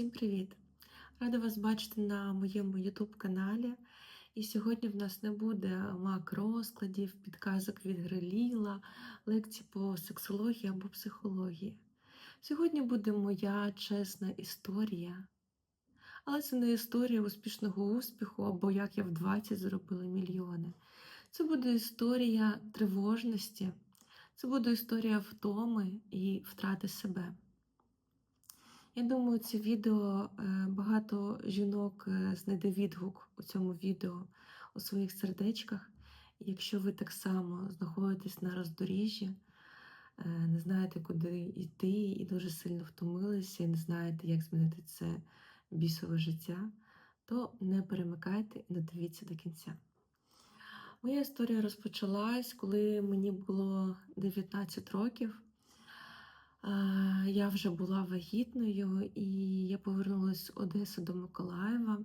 Всім привіт! Рада вас бачити на моєму YouTube каналі. І сьогодні в нас не буде мак-розкладів, підказок від Гриліла, лекцій по сексології або психології. Сьогодні буде моя чесна історія. Але це не історія успішного успіху або як я в 20 зробила мільйони. Це буде історія тривожності, це буде історія втоми і втрати себе. Я думаю, це відео е, багато жінок е, знайде відгук у цьому відео у своїх сердечках. Якщо ви так само знаходитесь на роздоріжжі, е, не знаєте, куди йти, і дуже сильно втомилися, і не знаєте, як змінити це бісове життя, то не перемикайте і додивіться до кінця. Моя історія розпочалась, коли мені було 19 років. Я вже була вагітною, і я повернулася з Одеси до Миколаєва.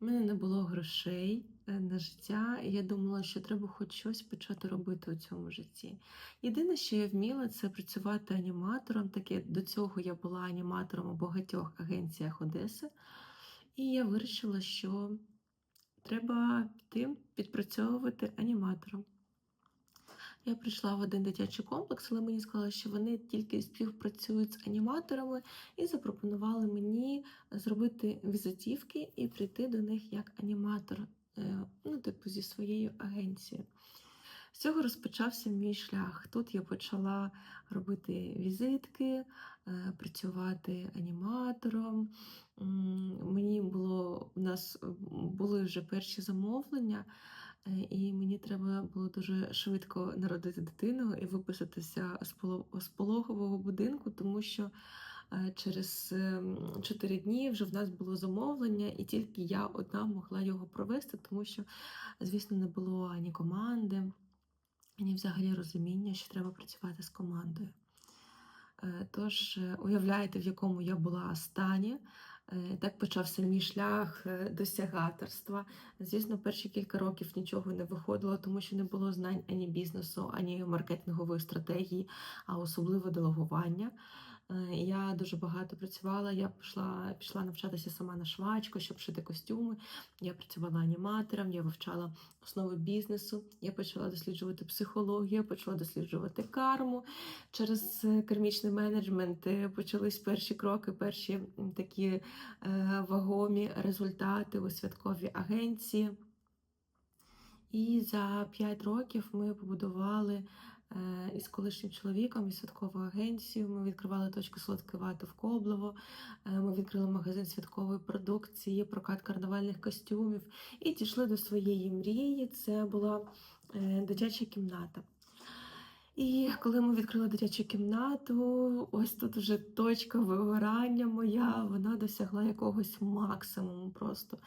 У мене не було грошей е, на життя, і я думала, що треба хоч щось почати робити у цьому житті. Єдине, що я вміла, це працювати аніматором. Таке до цього я була аніматором у багатьох агенціях Одеси. І я вирішила, що треба піти підпрацьовувати аніматором. Я прийшла в один дитячий комплекс, але мені сказали, що вони тільки співпрацюють з аніматорами і запропонували мені зробити візитівки і прийти до них як аніматор, е, ну, типу, зі своєю агенцією. З цього розпочався мій шлях. Тут я почала робити візитки, е, працювати аніматором. Мені було у нас були вже перші замовлення. Е, і мені треба було дуже швидко народити дитину і виписатися з пологового будинку, тому що е, через 4 ем, дні вже в нас було замовлення, і тільки я одна могла його провести, тому що, звісно, не було ані команди, ані взагалі розуміння, що треба працювати з командою. Е, тож, уявляєте, в якому я була стані. Е, так почався мій шлях е, досягаторства. Звісно, перші кілька років нічого не виходило, тому що не було знань ані бізнесу, ані маркетингової стратегії, а особливо делегування. Е, я дуже багато працювала. Я пішла пішла навчатися сама на швачку, щоб шити костюми. Я працювала аніматором, я вивчала основи бізнесу. Я почала досліджувати психологію, почала досліджувати карму. Через кармічний менеджмент почались перші кроки, перші такі е, вагомі результати у святковій агенції. І за 5 років ми побудували Е, із колишнім чоловіком, із святкову агенцію. Ми відкривали точку солодкої вати в Коблово. Е, ми відкрили магазин святкової продукції, прокат карнавальних костюмів і дійшли до своєї мрії. Це була е, дитяча кімната. І коли ми відкрили дитячу кімнату, ось тут вже точка вигорання моя, вона досягла якогось максимуму. просто.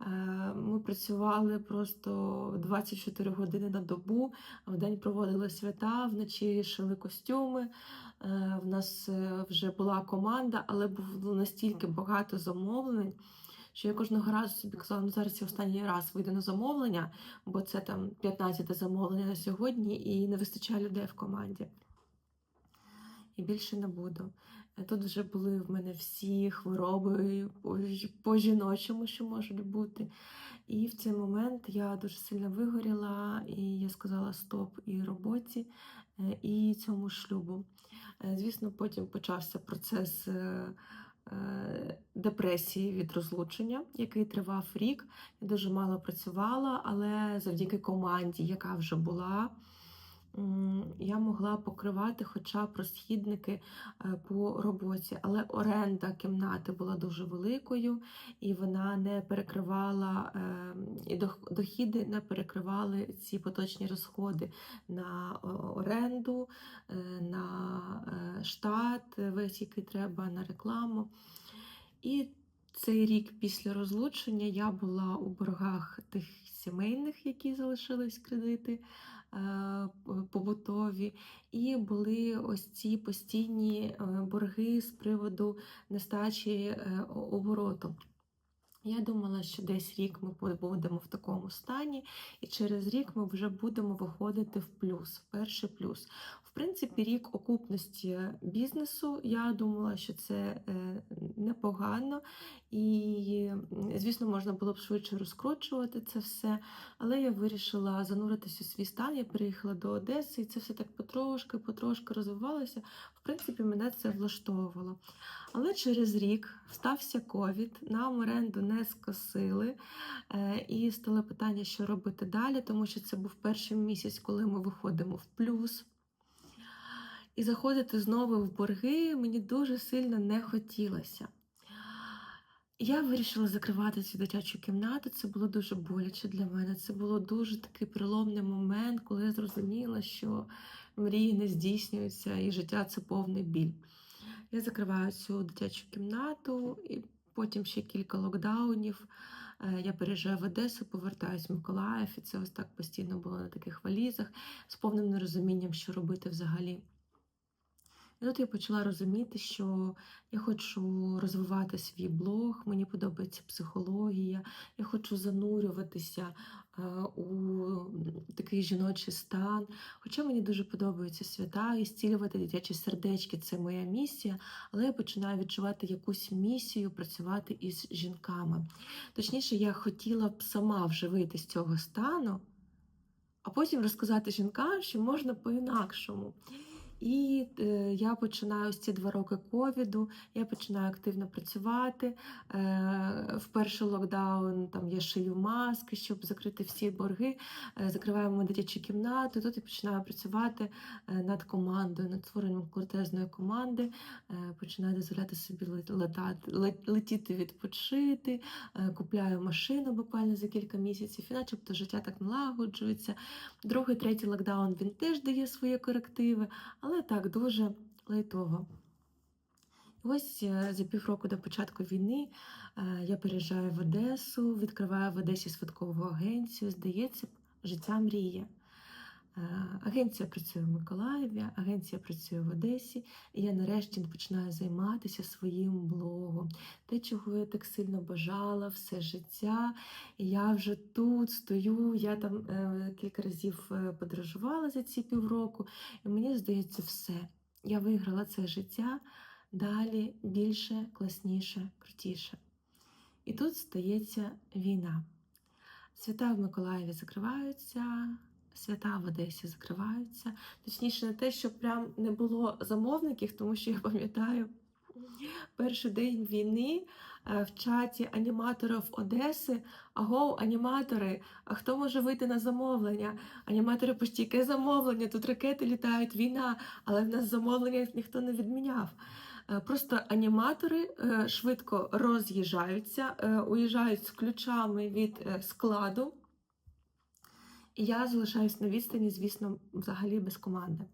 Е, ми працювали просто 24 години на добу, в день проводили свята, вночі шили костюми. Е, в нас е, вже була команда, але було настільки багато замовлень що я кожного разу собі казала, ну зараз я останній раз вийду на замовлення, бо це там 15 замовлення на сьогодні, і не вистачає людей в команді. І більше не буду. Тут вже були в мене всі хвороби по жіночому, що можуть бути. І в цей момент я дуже сильно вигоріла, і я сказала стоп і роботі, е, і цьому шлюбу. Е, звісно, потім почався процес Е, депресії від розлучення, який тривав рік. Я дуже мало працювала, але завдяки команді, яка вже була я могла покривати хоча б розхідники е, по роботі, але оренда кімнати була дуже великою, і вона не перекривала, е, і дохіди не перекривали ці поточні розходи на оренду, е, на штат, весь який треба на рекламу. І цей рік після розлучення я була у боргах тих сімейних, які залишились кредити побутові, і були ось ці постійні е, борги з приводу нестачі е, обороту. Я думала, що десь рік ми будемо в такому стані, і через рік ми вже будемо виходити в плюс, в перший плюс. Принципі, рік окупності бізнесу. Я думала, що це е, непогано, і, звісно, можна було б швидше розкручувати це все. Але я вирішила зануритися у свій стан. Я переїхала до Одеси, і це все так потрошки, потрошки розвивалося. В принципі, мене це влаштовувало. Але через рік стався ковід, нам оренду не скосили, е, і стало питання, що робити далі, тому що це був перший місяць, коли ми виходимо в плюс. І заходити знову в борги мені дуже сильно не хотілося. Я вирішила закривати цю дитячу кімнату. Це було дуже боляче для мене. Це було дуже такий переломний момент, коли я зрозуміла, що мрії не здійснюються і життя це повний біль. Я закриваю цю дитячу кімнату, і потім ще кілька локдаунів. Е, Я переїжджаю в Одесу, повертаюсь в Миколаїв, і це ось так постійно було на таких валізах з повним нерозумінням, що робити взагалі. І тут я почала розуміти, що я хочу розвивати свій блог, мені подобається психологія, я хочу занурюватися е, у такий жіночий стан. Хоча мені дуже подобаються свята, і зцілювати дитячі сердечки це моя місія, але я починаю відчувати якусь місію працювати із жінками. Точніше, я хотіла б сама вживити з цього стану, а потім розказати жінкам, що можна по-інакшому. І е, я починаю з ці два роки ковіду, я починаю активно працювати. Е, в перший локдаун там я шию маски, щоб закрити всі борги. Е, закриваємо дитячу кімнату. Тут я починаю працювати е, над командою, над створенням крутезної команди. Е, починаю дозволяти собі летати, летіти відпочити. Е, купляю машину буквально за кілька місяців, і начебто життя так налагоджується. Другий, третій локдаун він теж дає свої корективи, але так дуже лайтово. Ось е, за півроку до початку війни е, я переїжджаю в Одесу, відкриваю в Одесі святкову агенцію. Здається, життя мріє. Агенція працює в Миколаєві, агенція працює в Одесі, і я нарешті починаю займатися своїм блогом. Те, чого я так сильно бажала все життя. І я вже тут стою. Я там е, кілька разів е, подорожувала за ці півроку, і мені здається, все. Я виграла це життя далі більше, класніше, крутіше. І тут стається війна. Свята в Миколаєві закриваються, свята в Одесі закриваються. Точніше, не те, що прям не було замовників, тому що я пам'ятаю перший день війни е, в чаті аніматорів Одеси. Аго, аніматори, а хто може вийти на замовлення? Аніматори пишуть, яке замовлення? Тут ракети літають, війна, але в нас замовлення ніхто не відміняв. Е, Просто аніматори е, швидко роз'їжджаються, уїжджають з ключами від складу. Я залишаюсь на відстані, звісно, взагалі без команди.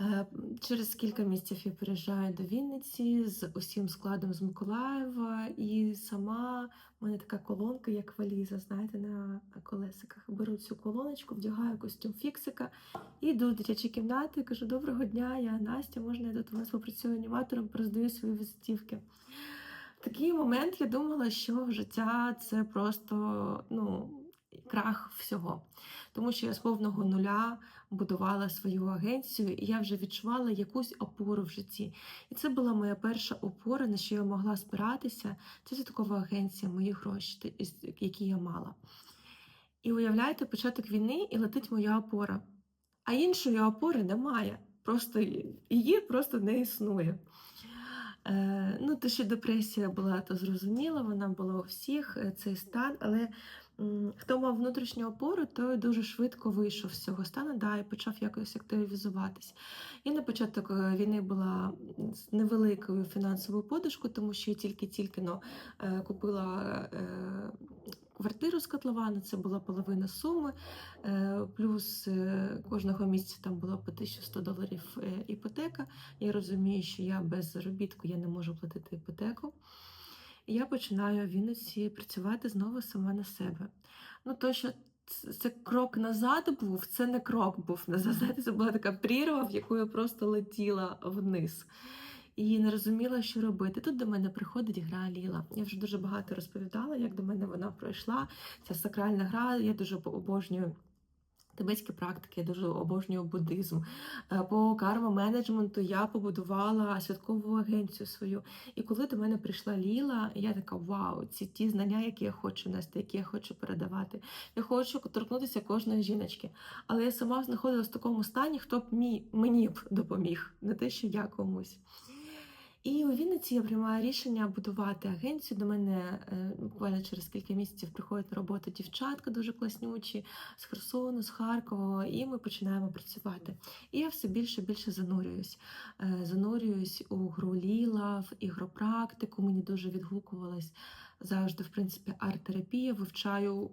Е, Через кілька місяців я переїжджаю до Вінниці з усім складом з Миколаєва, і сама в мене така колонка, як валіза, знаєте, на колесиках. Беру цю колоночку, вдягаю костюм фіксика і йду в дитячі кімнати. Кажу: Доброго дня, я Настя, можна я тут у вас попрацюю аніматором, роздаю свої візитівки. В такий момент я думала, що життя це просто ну, крах всього. Тому що я з повного нуля будувала свою агенцію, і я вже відчувала якусь опору в житті. І це була моя перша опора, на що я могла спиратися. Це святкова агенція, мої гроші, які я мала. І уявляєте, початок війни і летить моя опора. А іншої опори немає. Просто її просто не існує. Е, ну, те, що депресія була, то зрозуміло, вона була у всіх е, цей стан, але хто мав внутрішню опору, той дуже швидко вийшов з цього стану да, і почав якось активізуватись. Я на початок е, війни була з невеликою фінансовою подушкою, тому що я тільки-тільки ну, е, купила е, квартиру з котлована, це була половина суми, плюс кожного місяця там було по 1100 доларів іпотека. Я розумію, що я без заробітку я не можу платити іпотеку. Я починаю в Вінниці працювати знову сама на себе. Ну, то, що це крок назад був, це не крок був назад. Це була така прірва, в яку я просто летіла вниз. І не розуміла, що робити. Тут до мене приходить гра Ліла. Я вже дуже багато розповідала, як до мене вона пройшла. Ця сакральна гра. Я дуже обожнюю Тибетські практики, я дуже обожнюю буддизм. Е, По карма-менеджменту я побудувала святкову агенцію свою. І коли до мене прийшла Ліла, я така: вау, ці ті знання, які я хочу нести, які я хочу передавати. Я хочу торкнутися кожної жіночки. Але я сама знаходилась в такому стані, хто б мій, мені б допоміг, не те, що я комусь. І у Вінниці я приймаю рішення будувати агенцію. До мене е, буквально через кілька місяців приходять на роботу дівчатка дуже класнючі з Херсону, з Харкова, і ми починаємо працювати. І я все більше і більше занурююсь. Е, Занурююсь у гру ліла, в ігропрактику. Мені дуже відгукувалась завжди, в принципі, арт-терапія. Вивчаю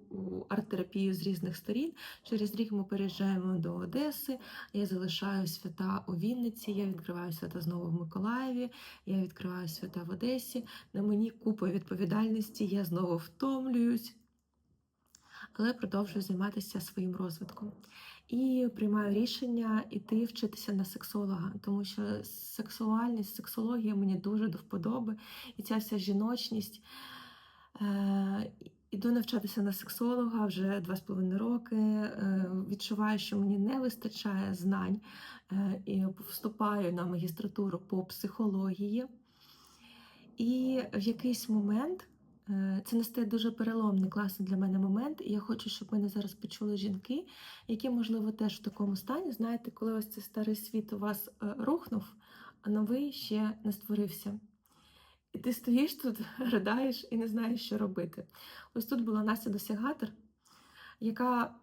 арт-терапію з різних сторін. Через рік ми переїжджаємо до Одеси. Я залишаю свята у Вінниці, я відкриваю свята знову в Миколаєві. Я відкриваю свята в Одесі. На мені купа відповідальності, я знову втомлююсь, але продовжую займатися своїм розвитком. І приймаю рішення іти вчитися на сексолога, тому що сексуальність, сексологія мені дуже до вподоби, і ця вся жіночність. Е, Іду навчатися на сексолога вже два з половиною роки. Е, Відчуваю, що мені не вистачає знань е, і вступаю на магістратуру по психології. І в якийсь момент це настає дуже переломний, класний для мене момент. І я хочу, щоб мене зараз почули жінки, які, можливо, теж в такому стані. Знаєте, коли ось цей старий світ у вас рухнув, а новий ще не створився. І ти стоїш тут, ридаєш і не знаєш, що робити. Ось тут була Настя досягатор, яка,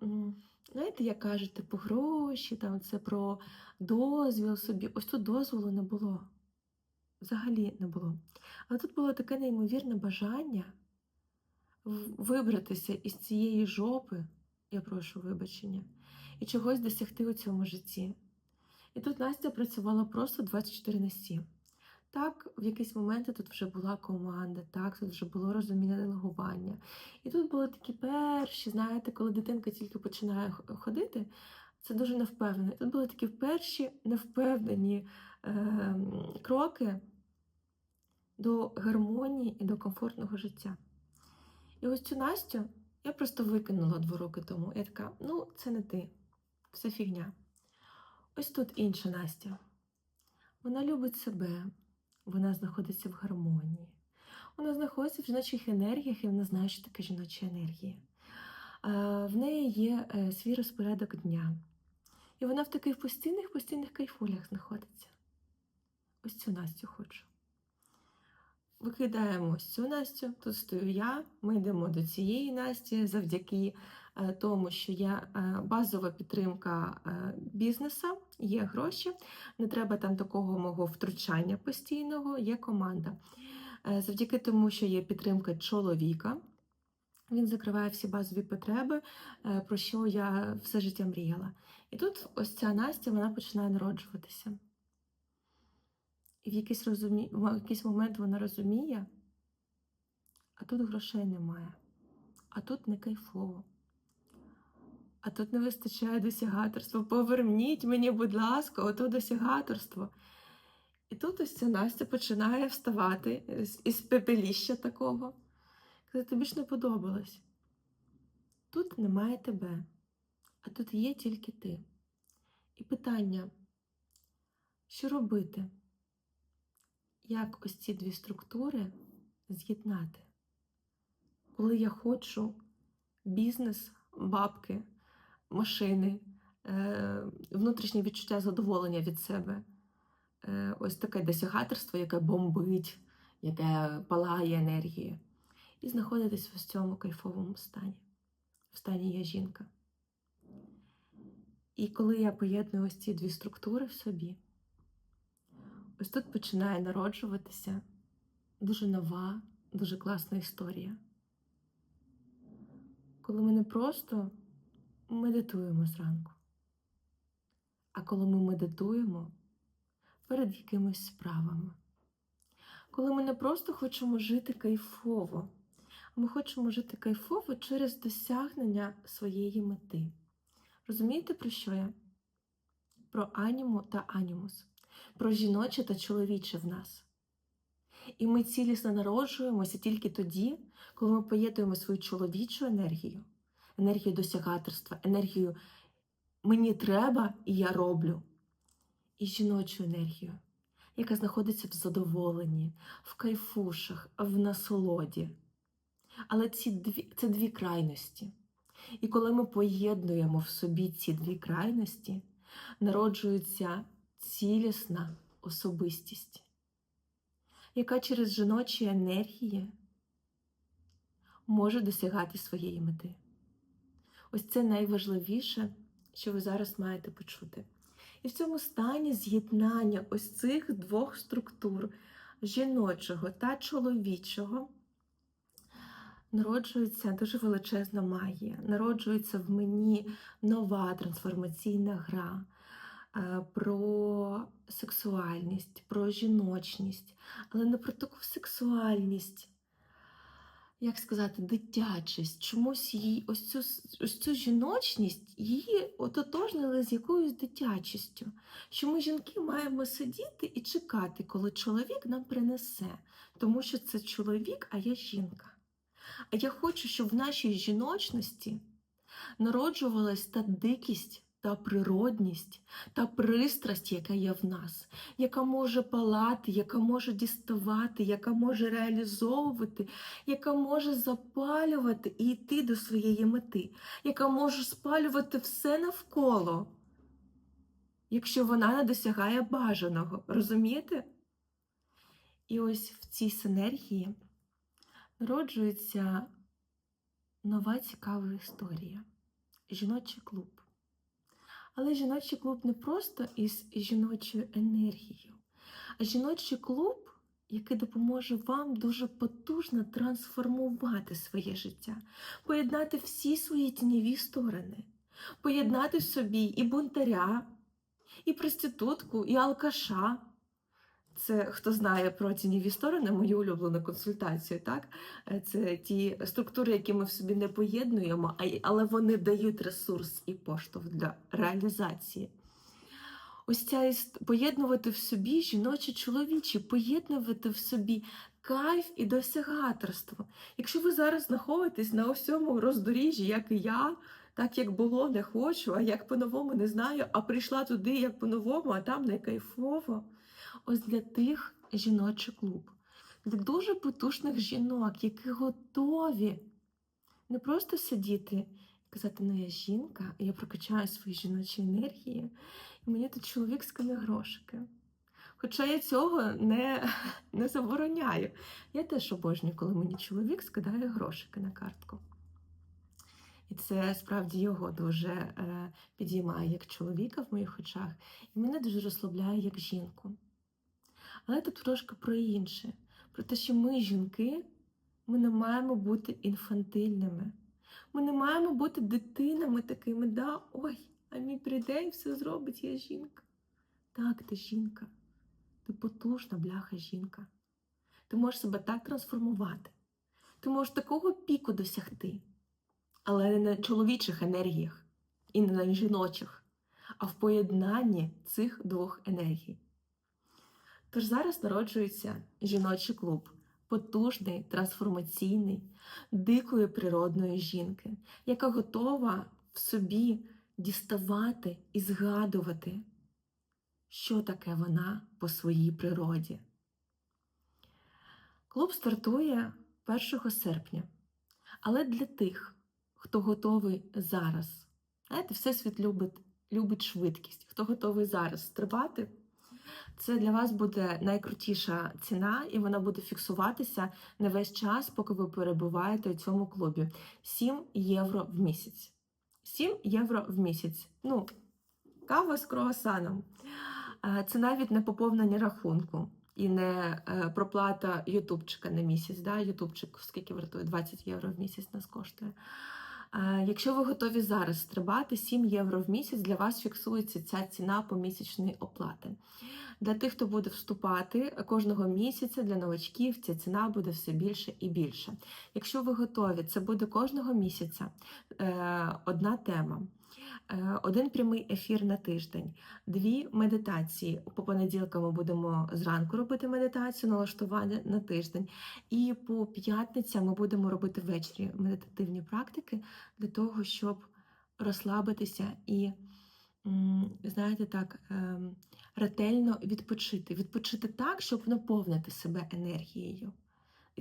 знаєте, як кажуть, типу гроші, там це про дозвіл собі. Ось тут дозволу не було. Взагалі не було. Але тут було таке неймовірне бажання вибратися із цієї жопи, я прошу вибачення, і чогось досягти у цьому житті. І тут Настя працювала просто 24 на 7. Так, в якісь моменти тут вже була команда, так, тут вже було розуміння делегування. І тут були такі перші, знаєте, коли дитинка тільки починає ходити, це дуже невпевнено. Тут були такі перші невпевнені е, кроки до гармонії і до комфортного життя. І ось цю Настю я просто викинула два роки тому. Я така, ну, це не ти, це фігня. Ось тут інша Настя. Вона любить себе, вона знаходиться в гармонії. Вона знаходиться в жіночих енергіях, і вона знає, що таке жіночі енергії. Е, В неї є е, свій розпорядок дня. І вона в таких постійних постійних кайфулях знаходиться. Ось цю Настю хочу. Викидаємо ось цю Настю, тут стою я. Ми йдемо до цієї Насті завдяки тому, що є е, базова підтримка е, бізнесу, є гроші, не треба там такого мого втручання постійного, є команда. Е, Завдяки тому, що є підтримка чоловіка, він закриває всі базові потреби, е, про що я все життя мріяла. І тут ось ця Настя вона починає народжуватися. І в якийсь, розумі... в якийсь момент вона розуміє, а тут грошей немає, а тут не кайфово, а тут не вистачає досягаторства. Поверніть мені, будь ласка, ото досягаторство. І тут ось ця Настя починає вставати із пепеліща такого. Каже, тобі ж не подобалось. Тут немає тебе, а тут є тільки ти. І питання, що робити? Як ось ці дві структури з'єднати? Коли я хочу бізнес, бабки, машини, е, внутрішнє відчуття задоволення від себе, е, ось таке досягаторство, яке бомбить, яке палає енергією, і знаходитись в цьому кайфовому стані, в стані я жінка. І коли я поєдную ось ці дві структури в собі, ось тут починає народжуватися дуже нова, дуже класна історія. Коли ми не просто медитуємо зранку, а коли ми медитуємо перед якимись справами. Коли ми не просто хочемо жити кайфово, а ми хочемо жити кайфово через досягнення своєї мети. Розумієте, про що я? Про аніму та анімус, про жіноче та чоловіче в нас. І ми цілісно народжуємося тільки тоді, коли ми поєднуємо свою чоловічу енергію, енергію досягаторства, енергію мені треба і я роблю. І жіночу енергію, яка знаходиться в задоволенні, в кайфушах, в насолоді. Але ці дві, це дві крайності. І коли ми поєднуємо в собі ці дві крайності, народжується цілісна особистість, яка через жіночі енергії може досягати своєї мети. Ось це найважливіше, що ви зараз маєте почути. І в цьому стані з'єднання ось цих двох структур жіночого та чоловічого народжується дуже величезна магія, народжується в мені нова трансформаційна гра е, про сексуальність, про жіночність, але не про таку сексуальність. Як сказати, дитячість, чомусь її ось цю, ось цю жіночність її ототожнили з якоюсь дитячістю. Що ми жінки маємо сидіти і чекати, коли чоловік нам принесе, тому що це чоловік, а я жінка. А я хочу, щоб в нашій жіночності народжувалась та дикість, та природність, та пристрасть, яка є в нас, яка може палати, яка може діставати, яка може реалізовувати, яка може запалювати і йти до своєї мети, яка може спалювати все навколо, якщо вона не досягає бажаного. Розумієте? І ось в цій синергії народжується нова цікава історія жіночий клуб. Але жіночий клуб не просто із жіночою енергією, а жіночий клуб, який допоможе вам дуже потужно трансформувати своє життя, поєднати всі свої тіньові сторони, поєднати в собі і бунтаря, і проститутку, і алкаша. Це хто знає про тіньові сторони, мою улюблену консультацію, так? Е, Це ті структури, які ми в собі не поєднуємо, але вони дають ресурс і поштовх для реалізації. Ось ця поєднувати в собі жіночі чоловічі, поєднувати в собі кайф і досягаторство. Якщо ви зараз знаходитесь на ось цьому роздоріжжі, як і я, так як було, не хочу, а як по-новому не знаю, а прийшла туди як по-новому, а там не кайфово. Ось для тих жіночий клуб, для дуже потужних жінок, які готові не просто сидіти і казати, ну я жінка, я прокачаю свої жіночі енергії, і мені тут чоловік скине грошики. Хоча я цього не, не забороняю. Я теж обожнюю, коли мені чоловік скидає грошики на картку. І це справді його дуже е, підіймає як чоловіка в моїх очах, і мене дуже розслабляє як жінку. Але тут трошки про інше, про те, що ми, жінки, ми не маємо бути інфантильними. Ми не маємо бути дитинами такими, да, ой, а мій прийде і все зробить, я жінка. Так, ти жінка. Ти потужна, бляха жінка. Ти можеш себе так трансформувати. Ти можеш такого піку досягти, але не на чоловічих енергіях і не на жіночих, а в поєднанні цих двох енергій. Тож зараз народжується жіночий клуб, потужний, трансформаційний, дикої природної жінки, яка готова в собі діставати і згадувати, що таке вона по своїй природі. Клуб стартує 1 серпня, але для тих, хто готовий зараз, знаєте, Всесвіт любить, любить швидкість, хто готовий зараз стрибати. Це для вас буде найкрутіша ціна, і вона буде фіксуватися на весь час, поки ви перебуваєте у цьому клубі. 7 євро в місяць. 7 євро в місяць. Ну, кава з круасаном. Це навіть не поповнення рахунку і не е, проплата ютубчика на місяць. Да? Ютубчик скільки вартує? 20 євро в місяць нас коштує. Якщо ви готові зараз стрибати, 7 євро в місяць для вас фіксується ця ціна помісячної оплати. Для тих, хто буде вступати кожного місяця для новачків, ця ціна буде все більше і більше. Якщо ви готові, це буде кожного місяця е, одна тема. Е, Один прямий ефір на тиждень, дві медитації. По понеділкам ми будемо зранку робити медитацію, налаштування на тиждень. І по п'ятницям ми будемо робити ввечері медитативні практики для того, щоб розслабитися і знаєте, так, ем, ретельно відпочити. Відпочити так, щоб наповнити себе енергією.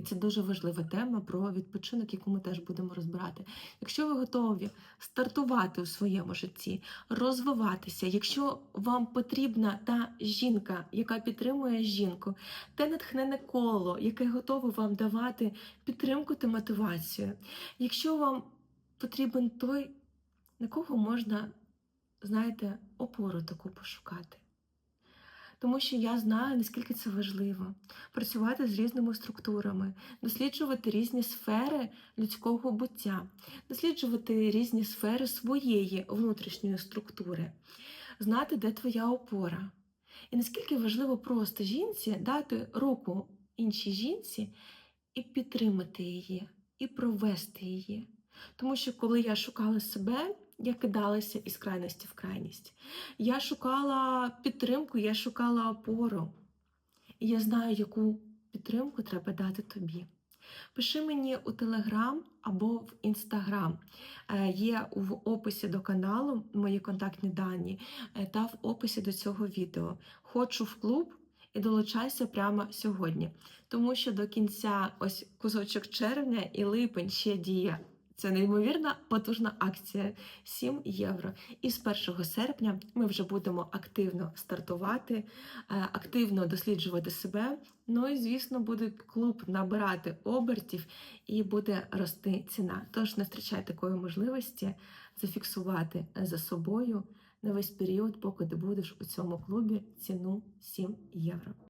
І це дуже важлива тема про відпочинок, яку ми теж будемо розбирати. Якщо ви готові стартувати у своєму житті, розвиватися, якщо вам потрібна та жінка, яка підтримує жінку, те натхнене коло, яке готове вам давати підтримку та мотивацію, якщо вам потрібен той, на кого можна, знаєте, опору таку пошукати. Тому що я знаю, наскільки це важливо працювати з різними структурами, досліджувати різні сфери людського буття, досліджувати різні сфери своєї внутрішньої структури, знати, де твоя опора. І наскільки важливо просто жінці дати руку іншій жінці і підтримати її, і провести її. Тому що коли я шукала себе, я кидалася із крайності в крайність. Я шукала підтримку, я шукала опору. І я знаю, яку підтримку треба дати тобі. Пиши мені у Телеграм або в Інстаграм. Е, Є в описі до каналу мої контактні дані е, та в описі до цього відео. Хочу в клуб і долучайся прямо сьогодні, тому що до кінця ось кусочок червня і липень ще діє. Це неймовірна потужна акція 7 євро. І з 1 серпня ми вже будемо активно стартувати, е, активно досліджувати себе. Ну і звісно, буде клуб набирати обертів і буде рости ціна. Тож не втрачай такої можливості зафіксувати за собою на весь період, поки ти будеш у цьому клубі ціну 7 євро.